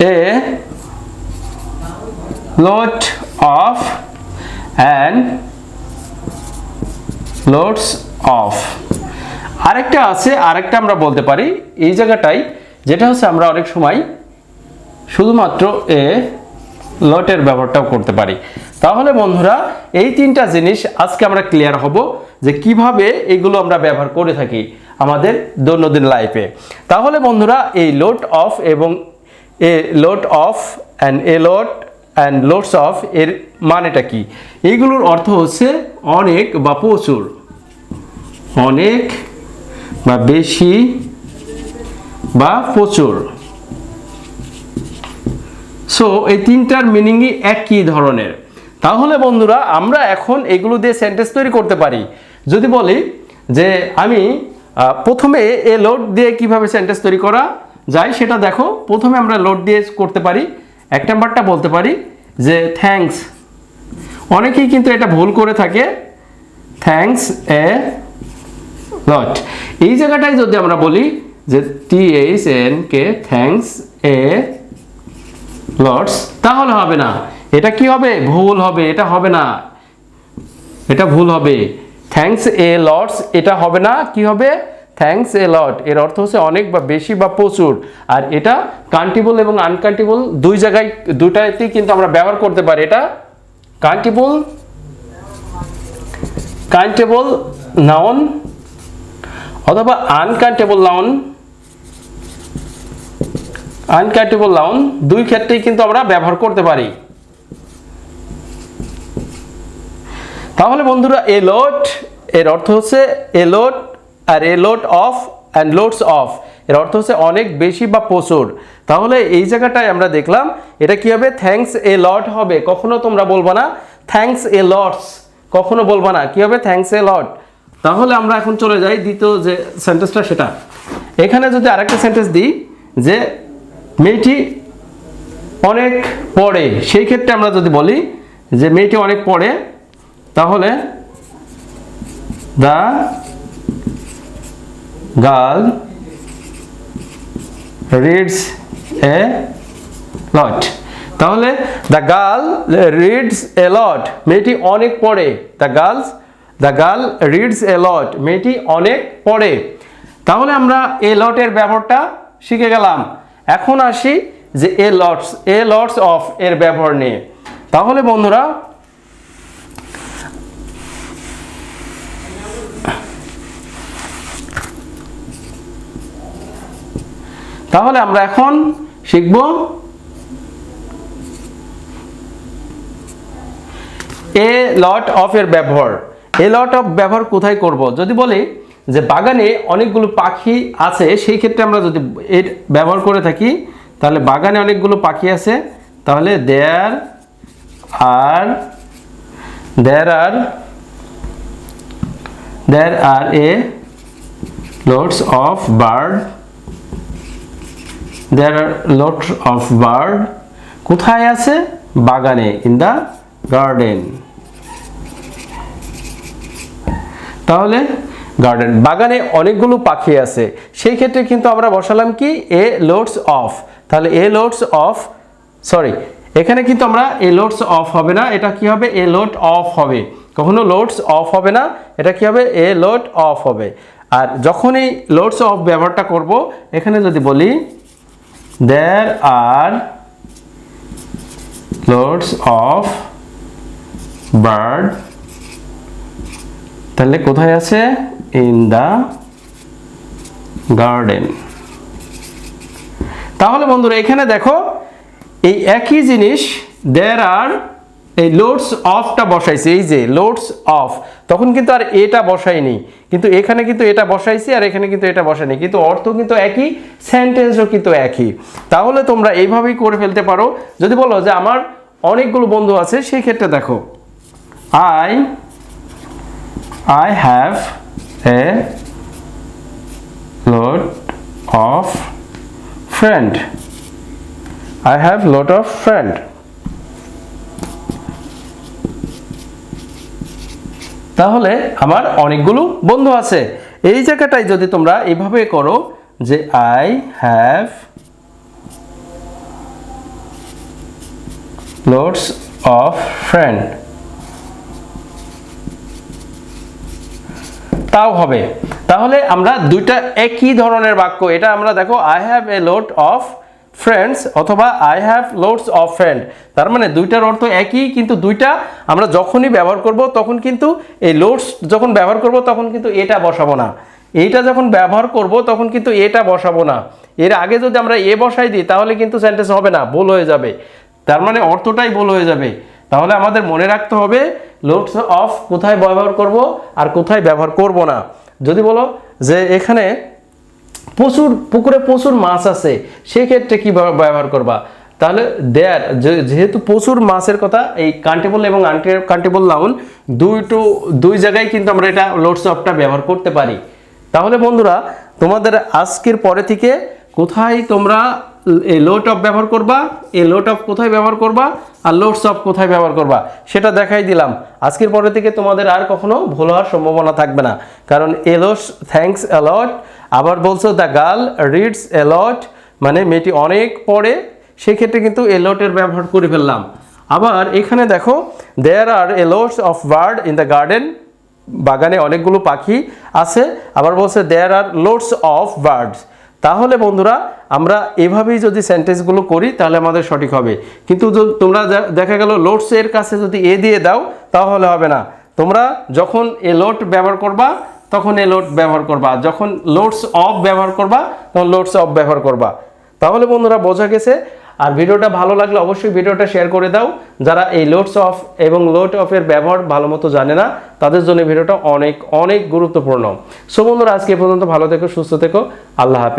A lot of, and lots of. আরেকটা আছে, আরেকটা আমরা বলতে পারি। এই জায়গাটাই, যেটা হচ্ছে আমরা অনেক সময় শুধুমাত্র এ লটের ব্যবহারটাও করতে পারি। তাহলে বন্ধুরা, এই তিনটা জিনিস আজকে আমরা ক্লিয়ার হব যে কীভাবে এগুলো আমরা ব্যবহার করে থাকি আমাদের দৈনন্দিন লাইফে তাহলে বন্ধুরা, এই লোড অফ এবং a load of and a load and loads of এর মানেটা কি? এইগুলোর অর্থ হচ্ছে অনেক বা প্রচুর। অনেক বা বেশি বা প্রচুর। সো এই তিনটার মিনিংই একই ধরনের। তাহলে বন্ধুরা, আমরা এখন এগুলো দিয়ে সেন্টেন্স তৈরি করতে পারি। যদি বলি যে আমি প্রথমে এ লোড দিয়ে কীভাবে সেন্টেন্স তৈরি করা? যায় সেটা দেখো। প্রথমে আমরা লোড দিয়ে করতে পারি। এক নাম্বারটা বলতে পারি যে থ্যাঙ্কস অনেকেই কিন্তু এটা ভুল করে থাকে। থ্যাঙ্কস এ লট এই জায়গাটায় যদি আমরা বলি যে T H N K thanks a lots তাহলে হবে না। এটা কি হবে? ভুল হবে, এটা হবে না। এটা ভুল হবে। থ্যাঙ্কস এ লর্ডস এটা হবে না। কি হবে? থ্যাঙ্কস এ লট এর অর্থ হচ্ছে অনেক বা বেশি বা প্রচুর। আর এটা কান্টিবল এবং আনকান্টিবল দুই জায়গায় দুটাতেই কিন্তু আমরা ব্যবহার করতে পারি। এটা কান্টিবল কান্টেবল নাউন অথবা আনকান্টেবল নাউন আনকান্টেবল নাউন দুই ক্ষেত্রেই কিন্তু আমরা ব্যবহার করতে পারি। তাহলে বন্ধুরা এ লোড এর অর্থ হচ্ছে a load R a load of and loads of এর অর্থ হচ্ছে অনেক বেশি বা প্রচুর। তাহলে এই জায়গাটায় আমরা দেখলাম, এটা কি হবে? থ্যাঙ্কস এ লট হবে। কখনো তোমরা বলবা না থ্যাঙ্কস এ লটস কখনো বলবা না, কি হবে? থ্যাঙ্কস এ লট তাহলে আমরা এখন চলে যাই দ্বিতীয় যে সেন্টেন্সটা সেটা। এখানে যদি আরেকটা সেন্টেন্স দিই, যে মেয়েটি অনেক পড়ে, সেই ক্ষেত্রে আমরা যদি বলি যে মেয়েটি অনেক পড়ে, তাহলে the girl reads, a lot. তাহলে দ্য গার্ল রিডস, এ মেয়েটি অনেক পড়ে। The girls the girl reads, এ মেয়েটি অনেক পড়ে। তাহলে আমরা এ লটের ব্যবহারটা শিখে গেলাম। এখন আসি যে a lots a lots of এর ব্যবহার নিয়ে। তাহলে বন্ধুরা তাহলে আমরা এখন শিখব এ লট অফ এর ব্যবহার। এ লট অফ ব্যবহার কোথায় করব? যদি বলি যে বাগানে অনেকগুলো পাখি আছে, সেই ক্ষেত্রে আমরা যদি এর ব্যবহার করে থাকি, তাহলে বাগানে অনেকগুলো পাখি আছে। তাহলে there are there are there are a loads of bird there are lot of bird কোথায় আছে? বাগানে ইন দ্য গার্ডেন তাহলে গার্ডেন বাগানে অনেকগুলো পাখি আছে। সেই ক্ষেত্রে কিন্তু আমরা বসালাম কি? এ লোডস অফ তাহলে এ লোডস অফ সরি এখানে কিন্তু আমরা এ লোডস অফ হবে না, এটা কি হবে? এ লোড অফ হবে। কখনো লোডস অফ হবে না, এটা কি হবে? এ লোড অফ হবে। আর যখনই লোডস অফ ব্যবহারটা করব, এখানে যদি বলি there are loads of bird. তাহলে কোথায় আছে? ইন দ্য গার্ডেন তাহলে বন্ধুরা, এখানে দেখো, এই একই জিনিস দেয়ার আর এই লোডস অফটা বসাইছে, এই যে লোডস অফ তখন কিন্তু আর এটা বসাইনি কিন্তু এখানে কিন্তু এটা বসাইছি আর এখানে কিন্তু এটা বসাইনি কিন্তু অর্থ কিন্তু একই সেন্টেন্সও কিন্তু একই। তাহলে তোমরা এইভাবেই করে ফেলতে পারো। যদি বলো যে আমার অনেকগুলো বন্ধু আছে, সেই ক্ষেত্রে দেখো I I have a load of friend I have load of friend তাহলে আমার অনেকগুলো বন্ধু আছে। এই জায়গাটায় যদি তোমরা এইভাবে করো যে I have loads of friend তাও হবে। তাহলে আমরা দুইটা একই ধরনের বাক্য, এটা আমরা দেখো I have a load of friends অথবা I have loads of friend তার মানে দুইটার অর্থ একই, কিন্তু দুইটা আমরা যখনই ব্যবহার করব, তখন কিন্তু এই লোডস যখন ব্যবহার করব, তখন কিন্তু এটা বসাবো না। এইটা যখন ব্যবহার করব, তখন কিন্তু এটা বসাবো না। এর আগে যদি আমরা এ বসাই দিই, তাহলে কিন্তু সেন্টেন্স হবে না, ভুল হয়ে যাবে। তার মানে অর্থটাই ভুল হয়ে যাবে। তাহলে আমাদের মনে রাখতে হবে লোডস অফ কোথায় ব্যবহার করব আর কোথায় ব্যবহার করব না। যদি বলো যে এখানে প্রচুর পুকুরে প্রচুর মাছ আছে, সেক্ষেত্রে কি ব্যবহার করবা? তাহলে দেয়ার যেহেতু প্রচুর মাছের কথা, এই কান্টেবল এবং কান্টেবল লাউন দুইটো দুই জায়গায় কিন্তু আমরা এটা লোডস ব্যবহার করতে পারি। তাহলে বন্ধুরা, তোমাদের আজকের পরে থেকে কোথায় তোমরা এই লোড অফ ব্যবহার করবা? এই লোড অফ কোথায় ব্যবহার করবা? আর লোডস অফ কোথায় ব্যবহার করবা? সেটা দেখাই দিলাম। আজকের পরে থেকে তোমাদের আর কখনো ভুল হওয়ার সম্ভাবনা থাকবে না। কারণ এলোস থ্যাঙ্কস অ্যালট আবার বলছো দ্য গার্ল রিডস অ্যালট মানে মেয়েটি অনেক পড়ে, সেক্ষেত্রে কিন্তু এলোটের ব্যবহার করে ফেললাম। আবার এখানে দেখো there are a lots of bird in the garden বাগানে অনেকগুলো পাখি আছে। আবার বলছে there are loads of birds তাহলে বন্ধুরা, আমরা এভাবেই যদি সেন্টেন্সগুলো করি, তাহলে আমাদের সঠিক হবে। কিন্তু তোমরা দেখা গেল লোডস এর কাছে যদি এ দিয়ে দাও, তাহলে হবে না। তোমরা যখন এ লোড ব্যবহার করবা, তখন এ লোড ব্যবহার করবা। যখন লোডস অফ ব্যবহার করবা, তখন লোডস অফ ব্যবহার করবা। তাহলে বন্ধুরা, বোঝা গেছে? আর ভিডিওটা ভালো লাগলে অবশ্যই ভিডিওটা শেয়ার করে দাও। যারা এই লোডস অফ এবং লোড অফের ব্যবহার ভালো মতো জানে না, তাদের জন্য ভিডিওটা অনেক অনেক গুরুত্বপূর্ণ। সো বন্ধুরা, আজকে পর্যন্ত ভালো থেকো, সুস্থ থেকো। আল্লাহ হাফেজ।